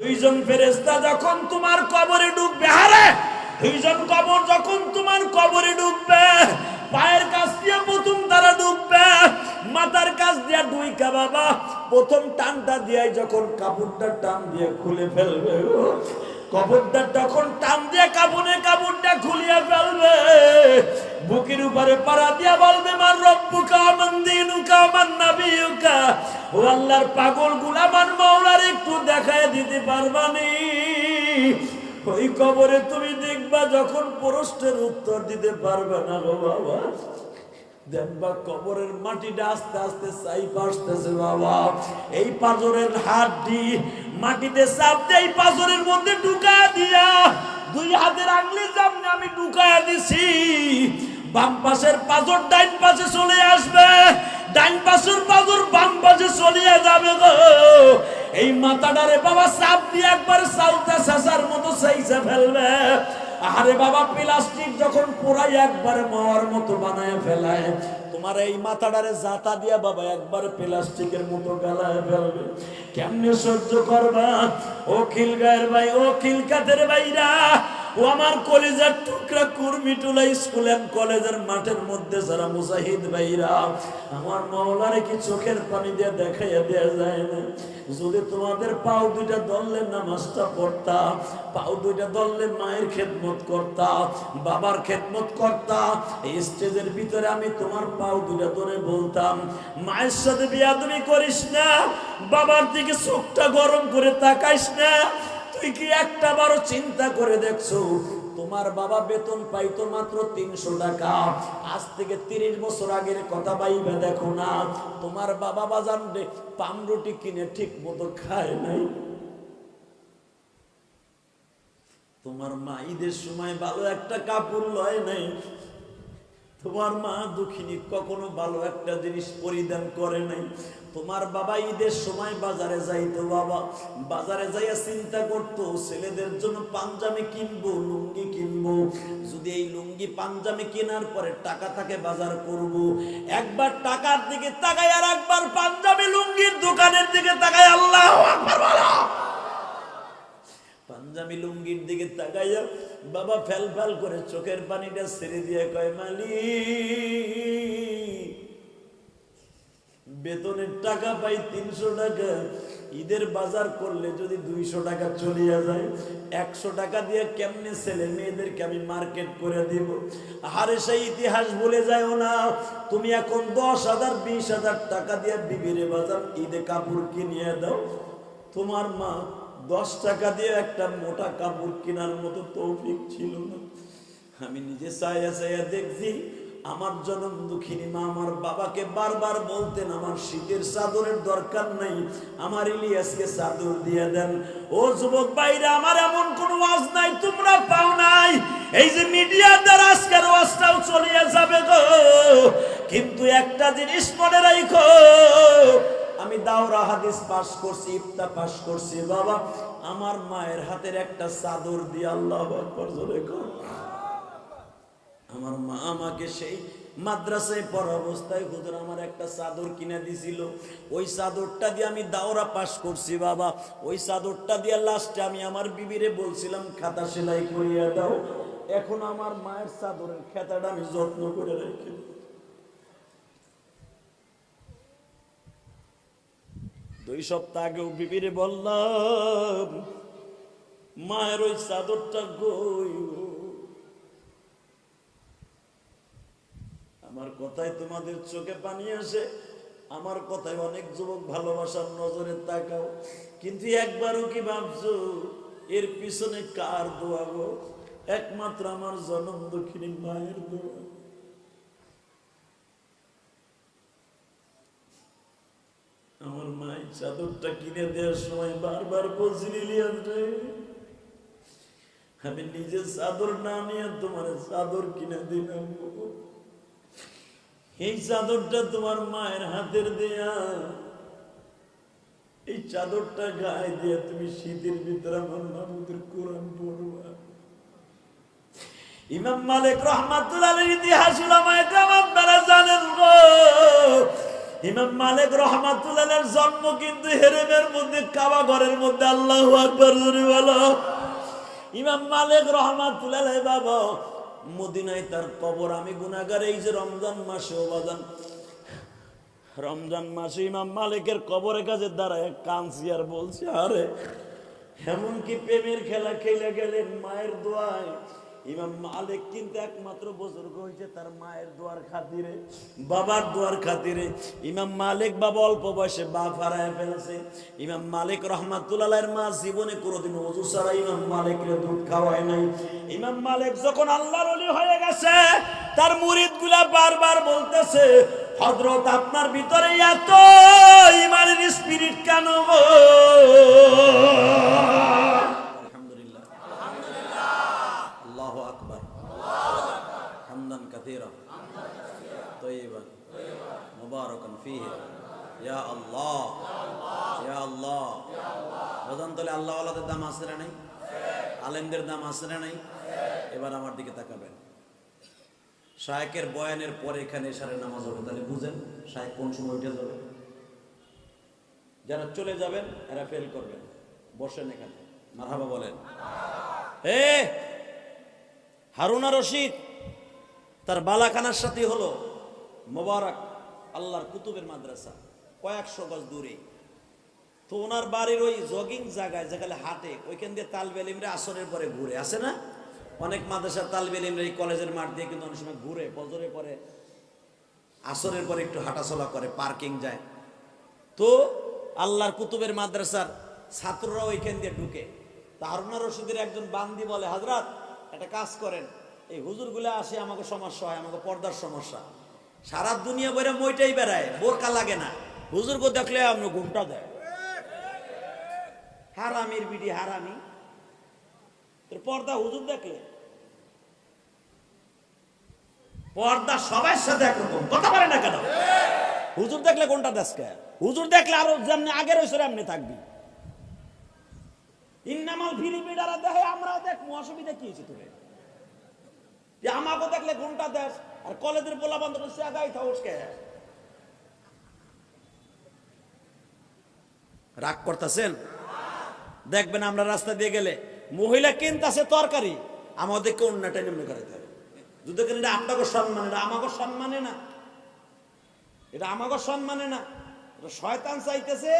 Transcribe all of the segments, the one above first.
দুইজন ফেরেস্তা যখন তোমার কবরে ডুববে হারে দুইজন কবর যখন তোমার কবরে ডুববে পায়ের কাছ দিয়ে প্রথম তারা ডুববে মাথার কাছ দিয়ে দুই কা বাবা, প্রথম টানটা দিয়ে যখন কাপড়টা টান দিয়ে খুলে ফেলবে কবরটা তখন টান দিয়ে কাপড়ে কাপড়টা খুলিয়া ফেলবে। বুকের উপরে পাড়া দিয়া বলবে মার রব্বুকা মান দিনুকা মান নাবিয়ুকা ও আল্লাহর পাগলগুলা মান মাওলার একটু দেখায় দিতে পারবানি ওই কবরে তুমি দেখবা, যখন প্রশ্নের উত্তর দিতে পারবে না গো বাবা। দেখবা কবরের মাটিটা আস্তে আস্তে চাইপ আসতেছে বাবা। এই পাথরের হাড্ডি মাটিতে চাপ দিয়ে এই পাথরের মধ্যে ঢুকা দিয়া দুই হাতের আঙলি সামনে আমি ঢুকায়া দিছি। বাম পাশের পাথর ডাইন পাশে চলে আসবে। ডাইন পাশের পাথর বাম পাশে চলিয়ে যাবে গো। এই মাথাটারে বাবা চাপ দিয়ে একবার চালতা শাসার মতো চাইছে ফেলবে। আরে বাবা, প্লাস্টিক যখন পুরাই একবার মাওয়ার মতো বানায় ফেলায়, তোমার এই মাথাটারে জাতা দিয়া বাবা একবার প্লাস্টিকের মতো গালায় ফেলবে। কেমনে সহ্য করবা? ও খিল গায়ের ভাই ও খিল কাতের ভাইরা? ও আমার কলেজের টুকরা কুর্মি টুলা স্কুল এন্ড কলেজের মাঠের মধ্যে যারা মুজাহিদ ভাইরা, আমার মাওলারে কি চোখের পানি দিয়ে দেখাইয়া দেয়া যায় না? যদি তোমাদের পাও দুইটা দললে নামাজটা পড়তা, পাও দুইটা দললে মায়ের খেদমত করতা, বাবার খেদমত করতা, এই স্টেজের ভিতরে আমি তোমার পাও দুইটা ধরে বলতাম, মায়ের সাথে বিয়া তুমি করিস না, বাবার দিকে চোখটা গরম করে তাকাইস না তুই কি একটা বারো চিন্তা করে দেখছ? তোমার বাবা বেতন পাইতো মাত্র তিনশো টাকা। আজ থেকে তিরিশ বছর আগের কথা বাইবে দেখো না। তোমার বাবা বাজান পাম রুটি কিনে ঠিক মতো খায় নাই। তোমার মা ঈদের সময় ভালো একটা কাপড় লয় নাই। তোমার মা দুঃখিনী কখনো ভালো একটা জিনিস পরিধান করে নাই তোমার বাবা ঈদের সময় বাজারে যাইতো বাবা বাজারে যাইয়া চিন্তা করতো, ছেলেদের জন্য পাঞ্জাবি কিনবো, লুঙ্গি কিনবো যদি এই লুঙ্গি পাঞ্জাবি কেনার পরে টাকা থাকে, বাজার করব। একবার টাকার দিকে তাকাই আর একবার পাঞ্জাবি লুঙ্গির দোকানের দিকে তাকাই আল্লাহ বলো। পাঞ্জাবি লুঙ্গির দিকে তাকাইয়া বাবা ফেল ফেল করে চোখের পানিটা ছেড়ে দিয়ে কয় মালি বেতনের টাকা পাই তিনশো টাকা, ঈদের বাজার করলে যদি দুইশো টাকা চলিয়া যায়, একশো টাকা দিয়ে কেমনে ছেলে মেয়েদেরকে আমি মার্কেট করে দিব? আরে সেই ইতিহাস বলে যায়ও না, তুমি এখন দশ হাজার, বিশ হাজার টাকা দিয়ে বিবিরে বাজার ঈদে কাপড় কিনিয়ে দাও। তোমার মা দশ টাকা দিয়ে একটা মোটা কাপড় কেনার মতো তৌফিক ছিল না। আমি নিজে চাইয়া চাইয়া দেখছি, আমার জনম দুঃখিনী মা আমার বাবাকে বারবার বলতেন, আমার শীতের চাদরের দরকার নাই, আমার ইলিয়াসকে চাদর দিয়ে দেন। ও যুবক বাইরে আমার এমন কোন ওয়াজ নাই, তোমরা পাও নাই। এই যে মিডিয়া দ্বারা আজকের ওয়াজটাও চলিয়ে যাবে গো। কিন্তু একটা জিনিস মনে রাখো আমি দাওরা হাদিস পাশ করছি, ইফতা পাস করছি। বাবা, আমার মায়ের হাতের একটা চাদর দিয়ে আল্লাহ আমার মা আমাকে সেই মাদ্রাসায় পড়া অবস্থায়, হুজুর আমার একটা চাদর কিনে দিছিল। ওই চাদরটা দিয়ে আমি দাওরা পাশ করছি, বাবা। ওই চাদরটা দিয়ে লাস্টে আমি আমার বিবিরে বলছিলাম, খাতা সেলাই করিয়া দাও। এখন আমার মায়ের চাদরের খেতাটা আমি যত্ন করে রেখে দুই সপ্তাহ আগেও বিবিরে বললাম, মায়ের ওই চাদরটা গই আমার কথায় তোমাদের চোখে পানি আসে, আমার কথায় অনেক যুবক ভালোবাসার নজরে তাকাও। কিন্তু একবারও কি ভাবছ, এর পিছনে কার দোয়া গো? একমাত্র আমার জনম দক্ষিণী মায়ের দোয়া। আমার মাই চাদরটা কিনে দেওয়ার সময় বারবার ইলিয়াস রে, আমি নিজে চাদর না নিয়ে তোমার চাদর কিনে দিলাম এই চাদরটা তোমার মায়ের হাতের দেয়া। এই চাদরটা গায়ে দিয়ে তুমি শীতের ভিতরে আমার মাহমুদের কোরআন পড়বা। ইমাম মালিক ইতিহাস উলামায়ে কেরাম আপনারা জানেন গো ইমাম মালিক রহমাতুল্লাহের জন্ম কিন্তু হেরেমের মধ্যে, কাবা ঘরের মধ্যে, আল্লাহ বলো। ইমাম মালিক রহমাতুল্লাহ বাবা, মদিনায় তার কবর, আমি গুনাগার এই যে রমজান মাসে বাজান। রমজান মাসে ইমাম মালিকের কবরের কাছে দাঁড়ায়, কাঁদছি আর বলছে, আরে, এমনকি প্রেমের খেলা খেলে গেলেন মায়ের দোয়ায়। ইমাম মালিক কিন্তু একমাত্র বুজুর্গ হয়েছে তার মায়ের দোয়ার খাতিরে, বাবার দোয়ার খাতিরে। ইমাম মালিক বাবা অল্প বয়সে বাপ হারায় ফেলেছে। ইমাম মালিক রহমাতুল্লাহের মা জীবনে কোনোদিন ওজু ছাড়া ইমাম মালিকের দুধ খাওয়ায় নাই। ইমাম মালিক যখন আল্লাহর অলি হয়ে গেছে, তার মুরিদগুলা বারবার বলতেছে হজরত আপনার ভিতরে এত ইমানের স্পিরিট কেন গো? আলহামদুলিল্লাহ আল্লাহ আকবার হামদান কাথীরা طيبا মুবারাকান ফীহি ইয়া আল্লাহ ইয়া আল্লাহ বাজান তাহলে আল্লাহ ওয়ালাদের দাম আছে না নাই আলেমদের দাম আছে না নাই এবার আমার দিকে তাকাবেন শায়েকের বয়ানের পরে এখানে এসারে নামাজ হবে তাহলে বুঝেন শায়েক কোন সময় উঠে যাবে যারা চলে যাবেন এরা ফেল করবেন বসেন এখানে মারহাবা বলেন এ হারুনা রশিদ তার বালাখানার সাথে হলো মোবারক, আল্লাহর কুতুবের মাদ্রাসা, কয়েকশো গজ দূরে। তো ওনার বাড়ির ওই জগিং জায়গায়, যেখানে হাটে, ওইখান দিয়ে তালবেলিমরা আসরের পরে ঘুরে আসে না? অনেক মাদ্রাসার তালবেলিমরা এই কলেজের মাঠ দিয়ে কিন্তু অনেক সময় ঘুরে বজরে পরে আসরের পরে একটু হাঁটাচলা করে, পার্কিং যায়। তো আল্লাহর কুতুবের মাদ্রাসার ছাত্ররা ওইখান দিয়ে ঢুকে। তা হারুনা রশিদের একজন বান্দি বলে, হাজরাত, একটা কাজ করেন। এই হুজুরগুলা আসে, আমাকে সমস্যা হয়, আমাকে পর্দার সমস্যা। সারা দুনিয়া বইরা মইটাই বেড়ায়, বোরকা লাগে না। হুজুরকে দেখলে আপনি ঘুমটা দেয়। হারামির বিডি, হারামি। তোর পর্দা হুজুর দেখলে? পর্দা সবার সাথে একরকম, কথা পারে না কেন? হুজুর দেখলে কোনটা দেশকে হুজুর দেখলে আরও যেমনি আগের হয়েছে এমনি থাকবি। ইন্নামাল ভিড়ি বিড়ারা দেখে আমরা দেখ অসুবিধা কি হয়েছে তোরে? আমাকে দেখলে ঘণ্টা দেশ আর কলেজের পোলা বন্ধ করছে আগাই কে রাগ করতেছেন? দেখবেন আমরা রাস্তা দিয়ে গেলে মহিলা কিনতেছে তরকারি, আমাদেরকে অন্যটা নিম্ন করাতে হবে। যদি এটা আপনাকে সম্মান, এটা আমাকে সম্মানে না। এটা আমাকে সম্মানে না। এটা শয়তান চাইতেছে,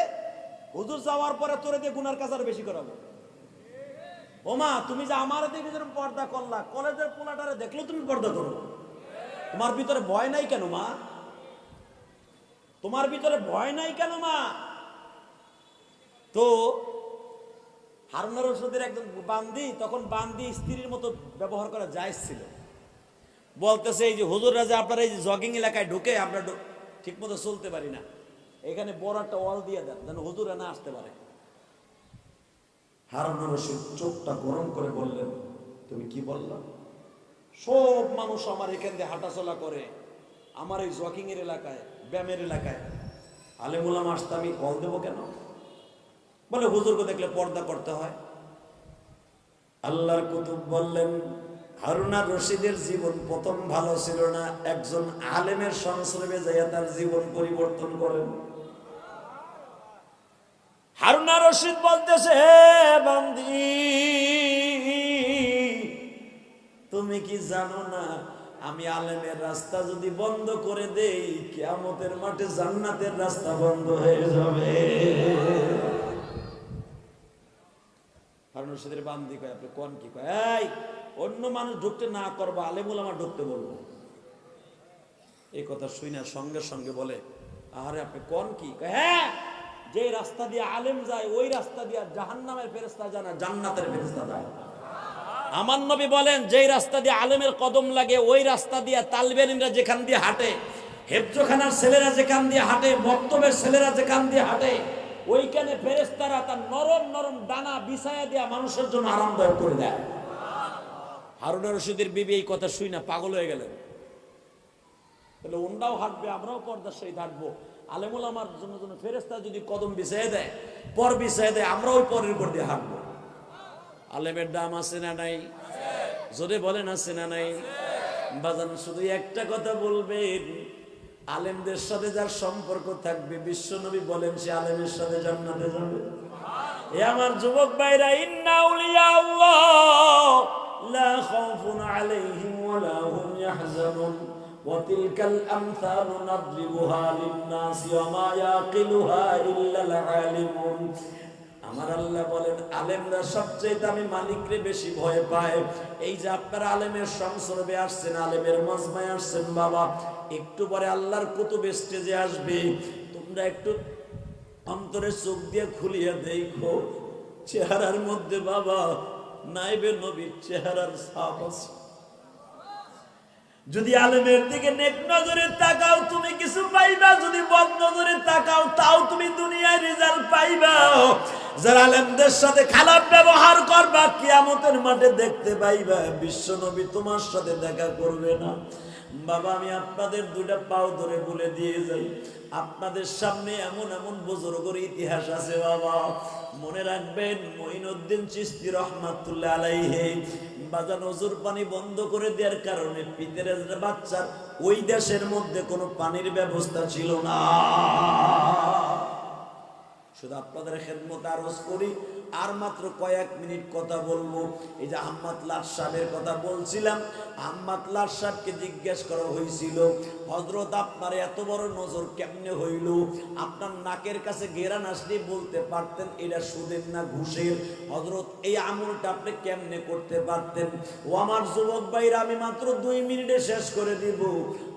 হুজুর যাওয়ার পরে তোরে দিয়ে গুনার কাজ আর বেশি করাবো। ওমা, তুমি যে আমার যেরকম পর্দা করলা, কলেজের পোলাটারে দেখলেও তুমি পর্দা করো। তোমার ভিতরে ভয় নাই কেন, মা? তোমার ভিতরে ভয় নাই কেন, মা? তো হারুনা রশিদের একজন বান্দি, তখন বান্দি স্ত্রীর মতো ব্যবহার করা যায় ছিল। বলতেছে, এই যে হুজুররা যে আপনার এই যে জগিং এলাকায় ঢুকে আমরা ঠিক মতো চলতে পারি না। এখানে বড় একটা ওয়াল দিয়ে দেন, যেন হুজুরা না আসতে পারে। হারুন রশিদ চোখটা গরম করে বললেন, তুমি কি বললা? সব মানুষ আমার এখান দিয়ে হাঁটাচলা করে, আমার এই জকিং এর এলাকায়, ব্যায়ামের এলাকায়। আলেমুলাম আসতে আমি কল দেবো কেন? বলে, হুজুরকে দেখলে পর্দা করতে হয়। আল্লাহর কুতুব বললেন হারুনার রশিদের জীবন প্রথম ভালো ছিল না, একজন আলেমের সংস্রবে যাইয়া তার জীবন পরিবর্তন করেন। হারুনা রশিদ বলতেছে, হে বান্দি, তুমি কি জানো না, আমি আলেমের রাস্তা যদি বন্ধ করে দেই, কিয়ামতের মাঠে জান্নাতের রাস্তা বন্ধ হয়ে যাবে। হারুন রশিদের বান্দি কয়, আপনি কোন কি কয়? এই, অন্য মানুষ ঢুকতে না করব, আলেমুল আমার ঢুকতে বলব। এই কথা শুই না সঙ্গে সঙ্গে বলে আরে আপনি কোন কি? হ্যাঁ যে রাস্তা দিয়ে আলেম যায়, ওই রাস্তা দিয়ে জাহান্নামের ফেরেস্তা যায় না, জান্নাতের ফেরেস্তা যায়। আমার নবী বলেন, যেই রাস্তা দিয়ে আলেমের কদম লাগে, ওই রাস্তা দিয়ে তালবেলিমরা যেখান দিয়ে হাঁটে, হেফজোখানার ছেলেরা যেখান দিয়ে হাঁটে বক্তবের ছেলেরা যেখান দিয়ে হাঁটে, ওইখানে ফেরেস্তারা তার নরম নরম ডানা বিছায়া দেয়া মানুষের জন্য আরামদায়ক করে দেয়। হারুনা রশিদের বিবি এই কথা শুই না, পাগল হয়ে গেলেন। তাহলে ওনরাও হাঁটবে, আমরাও পর্দার সহিত হাঁটবো আলেমুল আমার জন্য জন্য ফেরেস্তা যদি কদম বিছাই দেয়, পর বিছাই দেয় আমরা ওই পরের উপর দিয়ে হাঁটবো। আলেমের দাম আছে না নাই? জোরে বলেন, আছে না নাই? বাজান, শুধু একটা কথা বলবেন, আলেমদের সাথে যার সম্পর্ক থাকবে, বিশ্বনবী বলেন, সে আলেমের সাথে জান্নাতে যাবে। এ আমার যুবক ভাইরা, ইন্না উলিয়া আল্লাহ, লা খাউফুন আলাইহিম ওয়ালা হুম ইয়াহজানুন। وتلك الأمثال نضربها للناس وما يعقلها إلا العالمون আমার আল্লাহ বলেন আলেমরা সবচেয়ে দামি মালিকরে বেশি ভয় পায় এই যে আপনারা আলেমের সংসর্বে আসছেন আলেমের মজমায় আসছেন বাবা একটু পরে আল্লাহর কুতুব স্টেজে আসবে তোমরা একটু অন্তরে চোখ দিয়ে খুলিয়ে দেখো চেহারার মধ্যে বাবা নাইবে নবীর চেহারার ছাপ আছে যদি আলেমের দিকে নেক নজরে তাকাও, তুমি কিছু পাইবা। যদি বদ নজরে তাকাও, তাও তুমি দুনিয়ায় রেজাল্ট পাইবা। যারা আলেমদের সাথে খারাপ ব্যবহার করবা, কিয়ামতের মাঠে দেখতে পাইবা, বিশ্ব নবী তোমার সাথে দেখা করবে না। বাবা, আমি আপনাদের দুইটা পাও ধরে বলে দিয়ে যাই। আপনাদের সামনে এমন এমন বুজুর্গর ইতিহাস আছে, বাবা। মনে রাখবেন, মঈনুদ্দিন চিস্তি রহমাতুল্লাহ আলাইহে বাজা নজর পানি বন্ধ করে দেওয়ার কারণে পিতের বাচ্চার ওই দেশের মধ্যে কোনো পানির ব্যবস্থা ছিল না। শুধু আপনাদের খেদমত আরজ করি আর মাত্র কয়েক মিনিট কথা বলব। এই যে আহমদ লাট সাহেবের কথা বলছিলাম, আহমদ লাট সাহেবকে জিজ্ঞেস করা হয়েছিল হজরত আপনার এত বড় নজর কেমনে হইল? আপনার নাকের কাছে গেরান আসলে বলতে পারতেন, এটা সুদের না ঘুষের? হজরত এই আমলটা আপনি কেমনে করতে পারতেন? ও আমার যুবক ভাইরা, আমি মাত্র দুই মিনিটে শেষ করে দিব।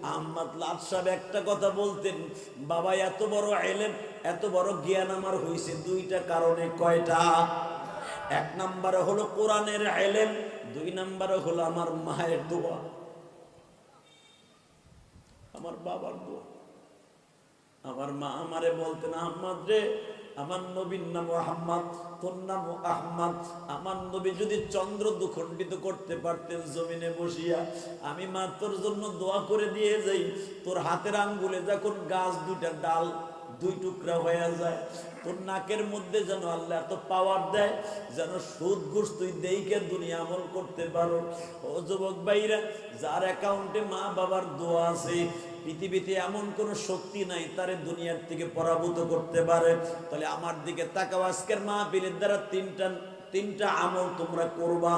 আহমদ লাট সাহেব একটা কথা বলতেন, বাবা, এত বড় এলেন এত বড় জ্ঞান আমার হয়েছে দুইটা কারণে কয়টা? এক নম্বরে হলো কোরআনের এলেম, দুই নম্বরে হলো আমার মায়ের দোয়া। আমার বাবার দোয়া। আমার মা আমারে বলতেন আহমদ রে আমার নবীর নাম আহমদ, তোর নাম আহমদ। আমার নবী যদি চন্দ্র দুখণ্ডিত করতে পারতেন জমিনে বসিয়া, আমি মা তোর জন্য দোয়া করে দিয়ে যাই। তোর হাতের আঙ্গুলে যখন গাছ দুইটা ডাল, দুই টুকরা হয়ে যায়, তোর নাকের মধ্যে যেন আল্লাহ এত পাওয়ার দেয়, যেন সুদ ঘুষ তুই দেইকে দুনিয়া আমল করতে পারো। ও যুবক ভাইরা, যার অ্যাকাউন্টে মা বাবার দোয়া আছে পৃথিবীতে এমন কোন শক্তি নাই, তারে দুনিয়ার থেকে পরাভূত করতে পারে। তাহলে আমার দিকে তাকাও, আজকের মা বীরের দ্বারা তিনটা তিনটা আমল তোমরা করবা।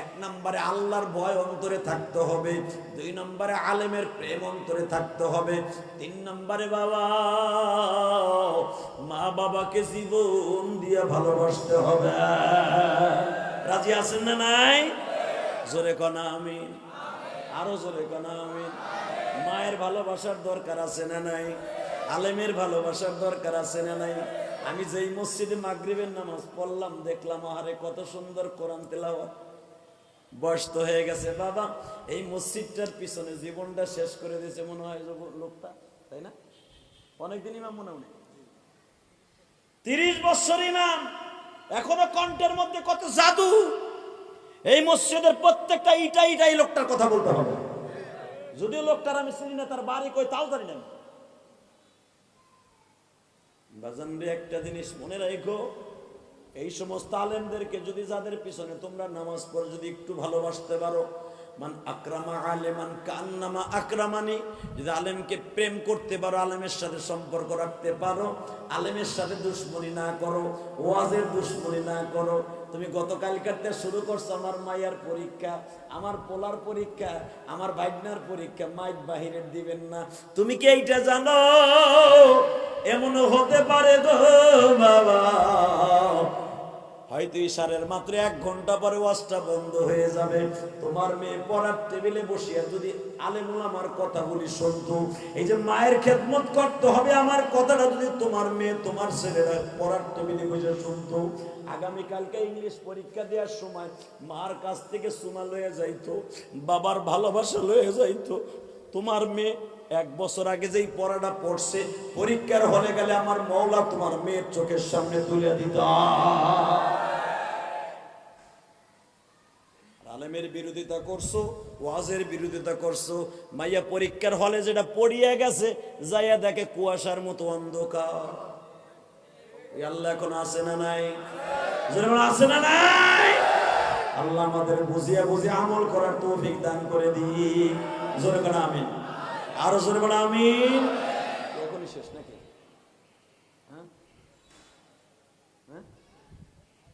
এক নম্বরে আল্লাহর ভয় অন্তরে থাকতে হবে, দুই নম্বরে আলেমের প্রেম অন্তরে থাকতে হবে, তিন নম্বরে বাবা, মা বাবাকে জীবন দিয়ে ভালোবাসতে হবে। রাজি আছেন না নাই? জোরে কনা আমি আরও জোরে কনা আমি মায়ের ভালোবাসার দরকার আছে না নাই? আলেমের ভালোবাসার দরকার আছে না নাই? আমি যেই মসজিদে মাগরিবের নামাজ পড়লাম, দেখলাম, আহারে, কত সুন্দর কোরআন তেলাওয়াত। বয়স তো হয়ে গেছে, বাবা। এই মসজিদটার পিছনে জীবনটা শেষ করে দিয়েছে মনে হয় লোকটা, তাই না? অনেকদিন ইমাম মনে হয় তিরিশ বছর ইমাম। এখনও কণ্ঠের মধ্যে কত জাদু। এই মসজিদের প্রত্যেকটা ইটা ইটা এই লোকটার কথা বলতে হবে। যদিও লোকটার আমি চিনি না, তার বাড়ি কই তাও জানি না। একটা জিনিস মনে রাখো এই সমস্ত আলেমদেরকে যদি যাদের পিছনে তোমরা নামাজ পড়ে যদি একটু ভালোবাসতে পারো মান আক্রামা আলেমান কান্নামা আক্রামানি। যদি আলেমকে প্রেম করতে পারো, আলেমের সাথে সম্পর্ক রাখতে পারো, আলেমের সাথে দুশ্মনী না করো, ওয়াজের দুশ্মনী না করো। তুমি গতকালকারতে শুরু করছ, আমার মাইয়ার পরীক্ষা, আমার পোলার পরীক্ষা, আমার ভাইগনার পরীক্ষা, মাইক বাহিরের দিবেন না। তুমি কি এইটা জানো? এমনও হতে পারে গো বাবা। হয়তো ইশারের মাত্র এক ঘণ্টা পরে ওয়াজটা বন্ধ হয়ে যাবে। তোমার মেয়ে পড়ার টেবিলে বসিয়া যদি আলেমুল আমার কথাগুলি শুনতো, এই যে মায়ের খেদমত করতে হবে আমার কথাটা যদি তোমার মেয়ে তোমার ছেলেরা পড়ার টেবিলে বসে শুনতো, আগামীকালকে ইংলিশ পরীক্ষা দেওয়ার সময় মার কাছ থেকে সুমা লয়ে যাইতো, বাবার ভালোবাসা লয়ে যাইতো, তোমার মেয়ে এক বছর আগে যেই পড়াটা পড়ছে, পরীক্ষার হলে গেলে আমার মৌলা তোমার মেয়ের চোখের সামনে তুলে দিত। আলেমের বিরোধিতা করছ, ওয়াজের বিরোধিতা করছ, মাইয়া পরীক্ষার হলে যেটা পড়িয়ে গেছে, যাইয়া দেখে কুয়াশার মতো অন্ধকার। আল্লাহ এখন আছে না নাই? আছে না নাই? আল্লাহ আমাদের বুঝিয়া বুঝিয়া আমল করার তৌফিক দান করে দিই জোরে করে আমিন। আরও জোরে বলে আমিন। এখনই শেষ নাকি? হ্যাঁ? হ্যাঁ?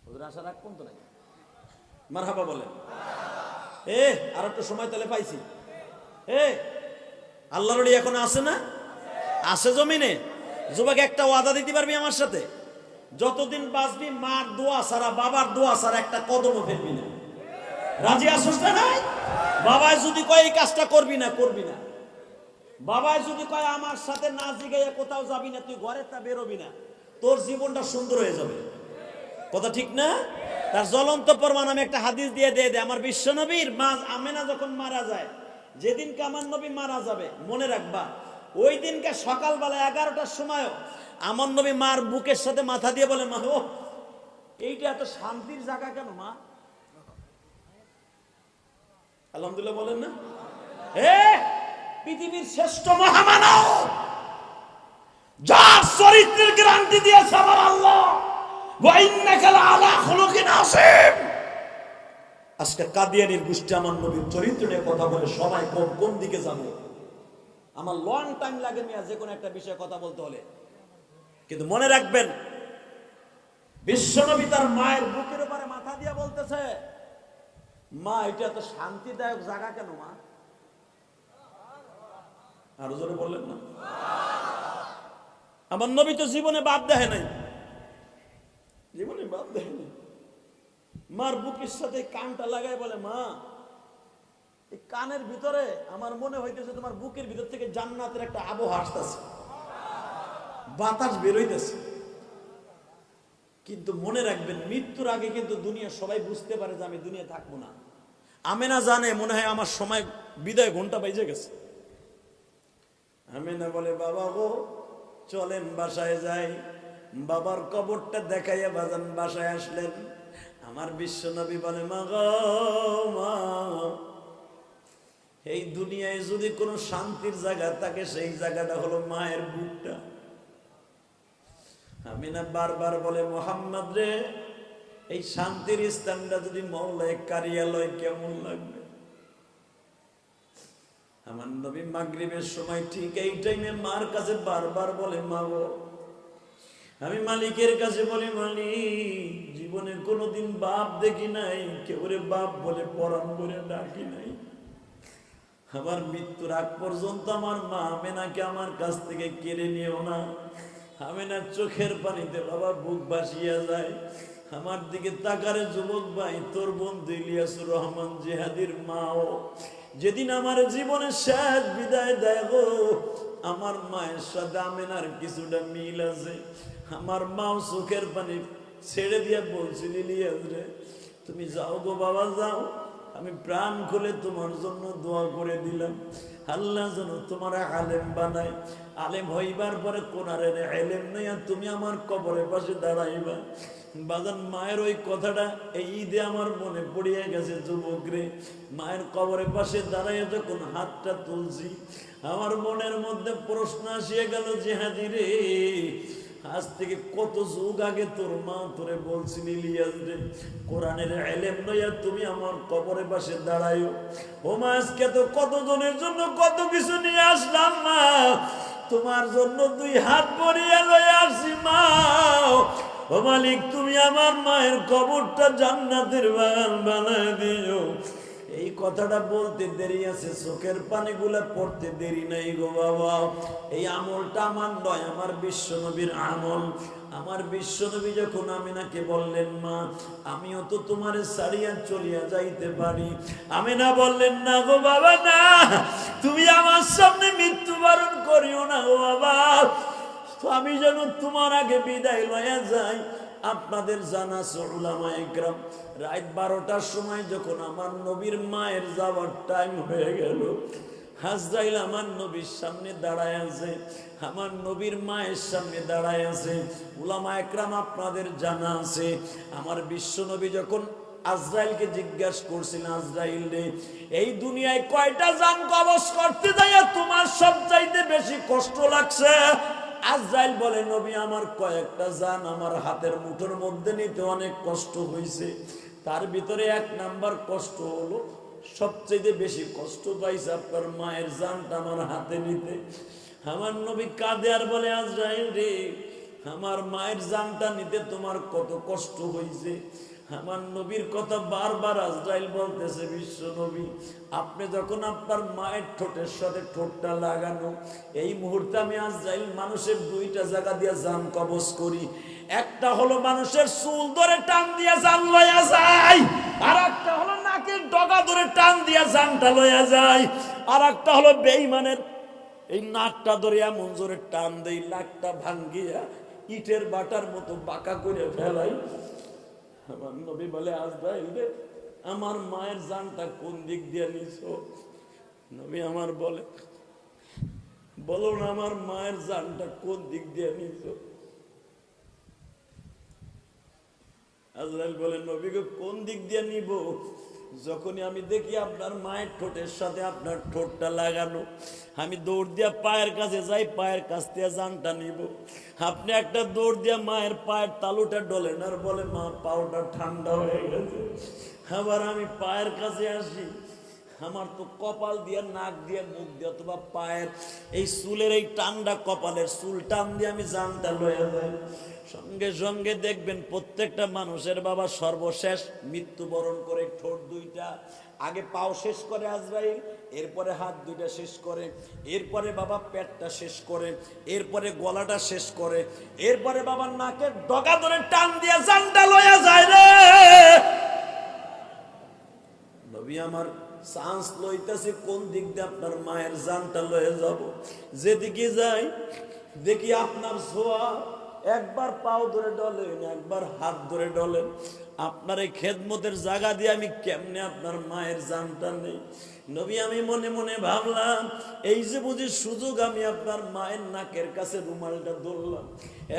ওদের আশা রাখবেন তো নাকি? মারহাবা বলেন। এ আর একটু সময় তাহলে পাইছি। এ আল্লাহর এখন আছে না? আছে জমিনে? যুবক একটা ওয়াদা দিতে পারবি আমার সাথে? যতদিন বাঁচবি মার দোয়া সারা বাবার দোয়া সারা একটা কদমও ফেলবি না। রাজি আসস না নাই? বাবাই যদি কয় এই কাজটা করবি না করবি না। বাবাই যদি কয়, আমার সাথে না জিগাইয়া কোথাও যাবি না, তুই ঘরে তা বেরোবি না, তোর জীবনটা সুন্দর হয়ে যাবে। কথা ঠিক না? তার জ্বলন্ত প্রমাণ আমি একটা হাদিস দিয়ে দিয়ে দে আমার বিশ্ব নবীর মা আমেনা যখন মারা যায়, যেদিনকে আমার নবী মারা যাবে, মনে রাখবা, ওই দিনকে সকালবেলা এগারোটার সময়ও আমার নবী মার বুকের সাথে মাথা দিয়ে বলে, মা ও এইটা এত শান্তির জায়গা কেন, মা? আলহামদুলিল্লাহ বলেন না। এ পৃথিবীর শ্রেষ্ঠ মহামানব। যার চরিত্রের গ্যারান্টি দিয়েছে আমার আল্লাহ। আজকে কাদিয়ানির কথা বলে আমার লং টাইম একটা বিষয়ে কথা বলতে হলে। কিন্তু মনে রাখবেন তার মায়ের বুকের উপরে মাথা দিয়ে বলতেছে, মা, এটা তো শান্তিদায়ক জায়গা কেন, মা? আরও জোরে বললেন না? আমার নবী তো জীবনে বাপ দেখে নাই। জীবনে বাপ দেখে নাই। মার বুকের সাথে কানটা লাগায় বলে, মা, এই কানের ভিতরে আমার মনে হইতেছে তোমার বুকের ভিতর থেকে জান্নাতের একটা আবহাওয়া আসতেছে। বাতাস বেরোইতেছে কিন্তু মনে রাখবেন, মৃত্যুর আগে কিন্তু দুনিয়া সবাই বুঝতে পারে যে আমি দুনিয়া থাকব না। আমেনা জানে, মনে হয় আমার সময় বিদায় ঘণ্টা বাইজে গেছে। আমেনা বলে, বাবা গো, চলেন বাসায় যাই। বাবার কবরটা দেখাইয়া বাজান বাসায় আসলেন। আমার বিশ্বনবী বলে, মা গো, মা, এই দুনিয়ায় যদি কোনো শান্তির জায়গা থাকে, সেই জায়গাটা হলো মায়ের বুকটা। আমি না বারবার বলে, মোহাম্মদ রে, এই শান্তির স্থানটা যদি মহল্লায় কারিয়ালয় কেমন লাগবে? আমার নবী মাগরিবের সময় ঠিক এই টাইমে মার কাছে বারবার বলে, মা গো, আমি মালিকের কাছে বলি, মালিক, জীবনে কোনোদিন বাপ দেখি নাই কেউ রে বাপ বলে পরাণ করে ডাকি নাই। আমার মৃত্যুর আগ পর্যন্ত আমার মা আমেনাকে আমার কাছ থেকে কেড়ে নিও না। আমেনার চোখের পানিতে বাবা বুক ভাসিয়া যায়। আমার দিকে তাকারে যুবক ভাই, তোর বন্ধু ইলিয়াসুর রহমান জেহাদির মাও। যেদিন আমার জীবনে শেষ বিদায় দেয় গো, আমার মায়ের সাথে আমেনার কিছুটা মিল আছে। আমার মাও চোখের পানি ছেড়ে দিয়ে বলছিল, ইলিয়াস রে, তুমি যাও গো বাবা, যাও। আমি প্রাণ খুলে তোমার জন্য দোয়া করে দিলাম। আল্লাহ যেন তোমার আলেম বানায়। আলেম হইবার পরে কোনারের আলেম নেই আর তুমি আমার কবরের পাশে দাঁড়াইবা। বাজান, মায়ের ওই কথাটা এই ঈদে আমার মনে পড়িয়া গেছে যুবক রে মায়ের কবরের পাশে দাঁড়াইয়া যখন হাতটা তুলছি, আমার মনের মধ্যে প্রশ্ন আসিয়া গেল যে হাজিরে আজ থেকে কত যুগ আগে তোর মা তোরে বলছিল, ইলিয়াস রে, কোরআনের এলেম লইয়া তুমি আমার কবরের পাশে দাঁড়াইও। ও মা, আজকে তো কত জনের জন্য কত কিছু নিয়ে আসলাম মা? তোমার জন্য দুই হাত ভরিয়া লইয়া আসি মা। ও মালিক, তুমি আমার মায়ের কবরটা জান্নাতের বাগান বানায় দিও। এই কথাটা বলতে দেরি আছে, চোখের পানিগুলা পড়তে দেরি নাই গো বাবা। এই আমলটা আমার নয়, আমার বিশ্বনবীর আমল। আমার বিশ্বনবী যখন আমি আমিনাকে বললেন, মা, আমিও তো তোমার সারিয়া চলিয়া যাইতে পারি। আমি না বললেন, না গো বাবা, না। তুমি আমার সামনে মৃত্যুবরণ করিও না গো বাবা। তো আমি যেন তোমার আগে বিদায় লয়া যাই। আপনাদের জানা একরাম, রাত বারোটার সময় যখন আমার নবীর মায়ের যাওয়ার টাইম হয়ে গেল, হাজরাইল আমার নবীর সামনে দাঁড়ায় আছে, আমার নবীর মায়ের সামনে দাঁড়ায় আছে, উলামা একরাম আপনাদের জানা আছে। আমার বিশ্ব নবী যখন আজরাইলকে জিজ্ঞাসা করছিলেন আজরাইল রে, এই দুনিয়ায় কয়টা জান কবজ করতে যাইয়া তোমার সব চাইতে বেশি কষ্ট লাগছে? আজরাইল বলে, নবী, আমার কয়েকটা জান আমার হাতের মুঠোর মধ্যে নিতে অনেক কষ্ট হয়েছে তার ভিতরে এক নাম্বার কষ্ট হলো সবচেয়ে বেশি কষ্ট পাইছে আপনার মায়ের জানটা আমার হাতে নিতে। আমার নবী কাঁদে আর বলে, আজরাইল রে, আমার মায়ের জানটা নিতে তোমার কত কষ্ট হয়েছে আমার নবীর কথা বারবার আজরাইল বলতেছে, বিশ্ব নবী, আপনি যখন আপনার মায়ের ঠোঁটের সাথে ঠোঁটটা লাগানো, এই মুহূর্তে আমি আজরাইল মানুষের দুইটা জায়গা দিয়ে জান কবজ করি। একটা হলো মানুষের চুল ধরে টান দিয়ে জান লয়া যায় আর একটা হলো নাকের ডগা ধরে টান দিয়ে জানটা লয়া যায় আর একটা হলো বেইমানের এই নাকটা ধরে এমন জোরে টান দেই, নাকটা ভাঙ্গিয়া ইটের বাটার মতো বাঁকা করে ফেলাই আমার নবী বলে আজরাইল রে আমার মায়ের জানটা কোন দিক দিয়ে নিছো? নবী আমার বলে, বলো না, আমার মায়ের জানটা কোন দিক দিয়ে নিছো? আজরাইল বলে নবীকে কোন দিক দিয়ে নিব? যখনই আমি দেখি আপনার মায়ের ঠোঁটের সাথে আপনার ঠোঁটটা লাগানো আমি দৌড় দিয়া পায়ের কাছে যাই, পায়ের কাছ থেকে জানটা নিব। আপনি একটা দৌড় দিয়া মায়ের পায়ের তালুটা ডলেন আর বলে মা পাউটা ঠান্ডা হয়ে গেছে। আবার আমি পায়ের কাছে আসি আমার তো কপাল দিয়ে, নাক দিয়ে, মুখ দিয়ে অথবা পায়ের এই চুলের এই টান্ডা কপালের চুল টান দিয়ে আমি জানটা লয়ে যাই। সঙ্গে সঙ্গে দেখবেন প্রত্যেকটা মানুষের বাবা সর্বশেষ মৃত্যুবরণ করে, ঠোঁট দুইটা, আগে পাও শেষ করে আজরাইল, এরপরে হাত দুইটা শেষ করে, এরপরে বাবা পেটটা শেষ করে, এরপরে গলাটা শেষ করে, এরপরে বাবার নাকের ডগা ধরে টান দিয়ে জানটা লয়ে যায় রে। আমার চান্স লইতেছে কোন দিক দিয়ে আপনার মায়ের জানটা লয়ে যাব। যেদিকে যাই, দেখি আপনার ছোঁয়া একবার পাও ধরে ডলেন, একবার হাত ধরে ডলেন। আপনার এই খেদমতের জায়গা দিয়ে আমি কেমনে আপনার মায়ের জানটা নেই? নবী, আমি মনে মনে ভাবলাম, এই যে বুঝি সুযোগ আমি আপনার মায়ের নাকের কাছে রুমালটা ধরলাম।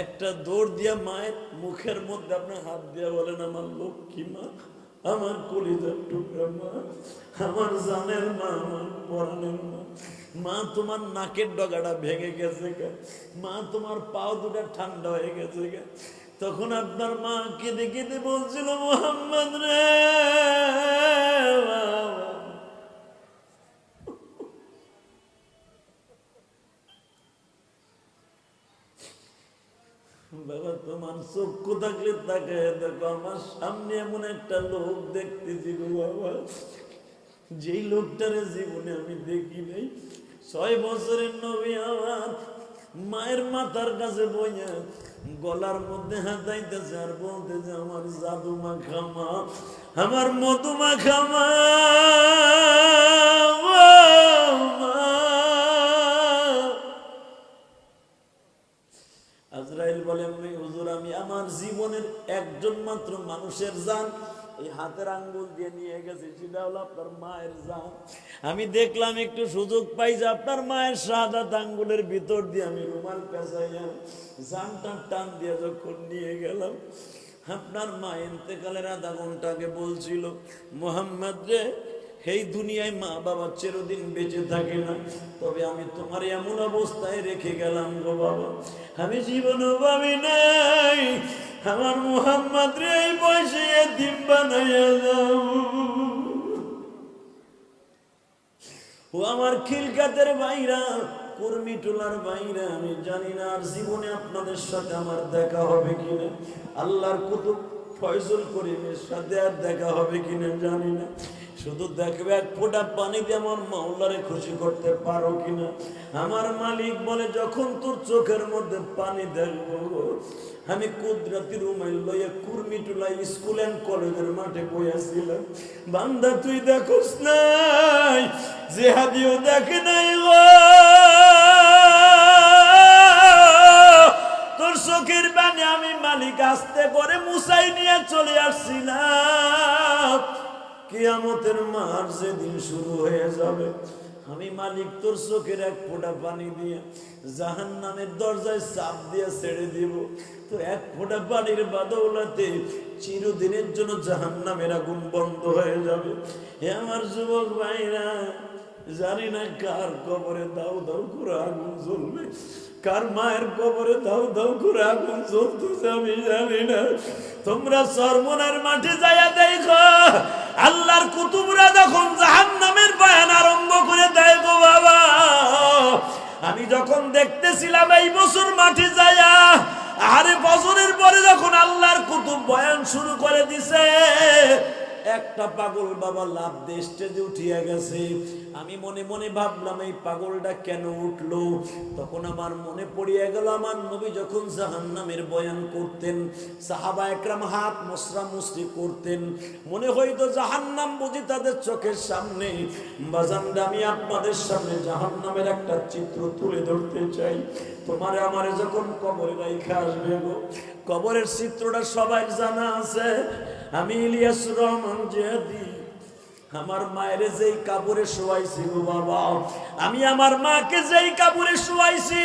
একটা দৌড় দিয়ে মায়ের মুখের মধ্যে আপনার হাত দিয়ে বলেন, আমার লক্ষ্মী মা। আমার কলিজার টুকরা মা, আমার জানের মা, আমার পরাণের মা। মা, তোমার নাকের ডগাটা ভেঙে গেছে গা। মা, তোমার পাও দুটা ঠান্ডা হয়ে গেছে তখন আপনার মা কেঁদে কেঁদে বলছিল, মোহাম্মদ রে বাবা। বাবা, তোমার চক্ষু থাকলে তাকায় দেখো, আমার সামনে এমন একটা লোক বাবা। যেই জীবনে আমি দেখি নাই, ছয় বছরের নবী আমার, মায়ের মাথার কাছে বইয়া গলার মধ্যে হাতাইতেছে আর বলতেছে, আমার জাদু মাখা মা, আমার মধু মাখা আজরাইল বলে, "আমি, হুজুর, আমি আমার জীবনের একজন মাত্র মানুষের জান। এই হাতের আঙ্গুল দিয়ে নিয়ে গেছে, সেটা হলো আপনার মায়ের জান। আমি দেখলাম একটু সুযোগ পাই যে আপনার মায়ের সাদা আঙ্গুলের ভিতর দিয়ে আমি রুমাল পেঁচাইয়া জানটা টান দিয়ে যখন নিয়ে গেলাম, আপনার মা এতেকালের আধা ঘণ্টা আগে বলছিল, মোহাম্মদ রে এই দুনিয়ায় মা বাবা চিরদিন বেঁচে থাকে না। তবে আমি তোমার এমন অবস্থায় রেখে গেলাম গো বাবা। আমি জীবনও ভাবি নাই, আমার মোহাম্মদ রে এই বয়সে দিন বানাইয়া যাও ও আমার খিলকাতের বাইরা কর্মী টোলার বাইরা আমি জানি না আর জীবনে আপনাদের সাথে আমার দেখা হবে কিনা। আল্লাহর কুতুব ফয়জল করিমের সাথে আর দেখা হবে কিনা জানি না। শুধু দেখবে এক ফোঁটা পানি দিয়ে আমার মাওলারে খুশি করতে পারো কিনা? আমার মালিক বলে, যখন তোর চোখের মধ্যে পানি দেখব, আমি কুদরাতি রুমাইল লইয়া কুর্মি টুলাই স্কুল এন্ড কলেজের মাঠে বইয়াছিলাম। বান্দা, তুই দেখোস নাই, জেহাদিও দেখে নাই তোর চোখের বানে আমি মালিক আসতে করে মুসাই নিয়ে চলে আসছিলাম। কিয়ামতের মার যেদিন শুরু হয়ে যাবে, আমি মালিক তোর চোখের এক ফোঁটা পানি দিয়ে জাহান নামের দরজায় চাপ দিয়ে ছেড়ে দিব। তো এক ফোঁটা পানির বাদৌলাতে চিরদিনের জন্য জাহান নামের আগুন বন্ধ হয়ে যাবে। হে আমার যুবক ভাইরা, জানি না কার কবরে দাও দাও করে আগুন জ্বলবে। কার মায়ের কবরে ধাউ ধাউ করে আগুন চলতেছে আমি জানি না। তোমরা সরমনার মাঠে যাইয়া দেখো, আল্লাহর কুতুবরা যখন জাহান নামের বয়ান আরম্ভ করে দেখো গো বাবা, আমি যখন দেখতেছিলাম এই বছর মাঠে যাইয়া, আরে বছরের পরে যখন আল্লাহর কুতুব বয়ান শুরু করে দিছে একটা পাগল বাবা লাভ দিয়ে স্টেজে উঠিয়া গেছে। আমি মনে মনে ভাবলাম, এই পাগলটা কেন উঠল? তখন আমার মনে পড়িয়া গেল, আমার নবী যখন জাহান্নামের বয়ান করতেন, সাহাবা একরাম হাত মশরা মুসরি করতেন, মনে হইতো জাহান্নাম বুঝি তাদের চোখের সামনে। বাজানটা আমি আপনাদের সামনে জাহান্নামের একটা চিত্র তুলে ধরতে চাই। তোমারে আমারে যখন কবরে রাইখা আসবে গো, কবরের চিত্রটা সবাই জানা আছে। আমি ইলিয়াস রহমান জিয়াদি আমার মায়ের যেই কাপড়ে শোয়াইছি গো বাবা। আমি আমার মাকে যেই কাপড়ে শোয়াইছি,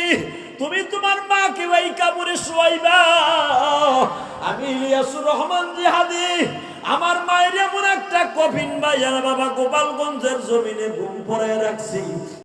তুমি তোমার মাকে ওই কাপড়ে শোয়াইবা। আমি ইলিয়াসুর রহমান জিহাদি। আমার মায়ের এমন একটা কফিন ভাইয়া বাবা গোপালগঞ্জের জমিনে ঘুম পড়ায় রাখছি।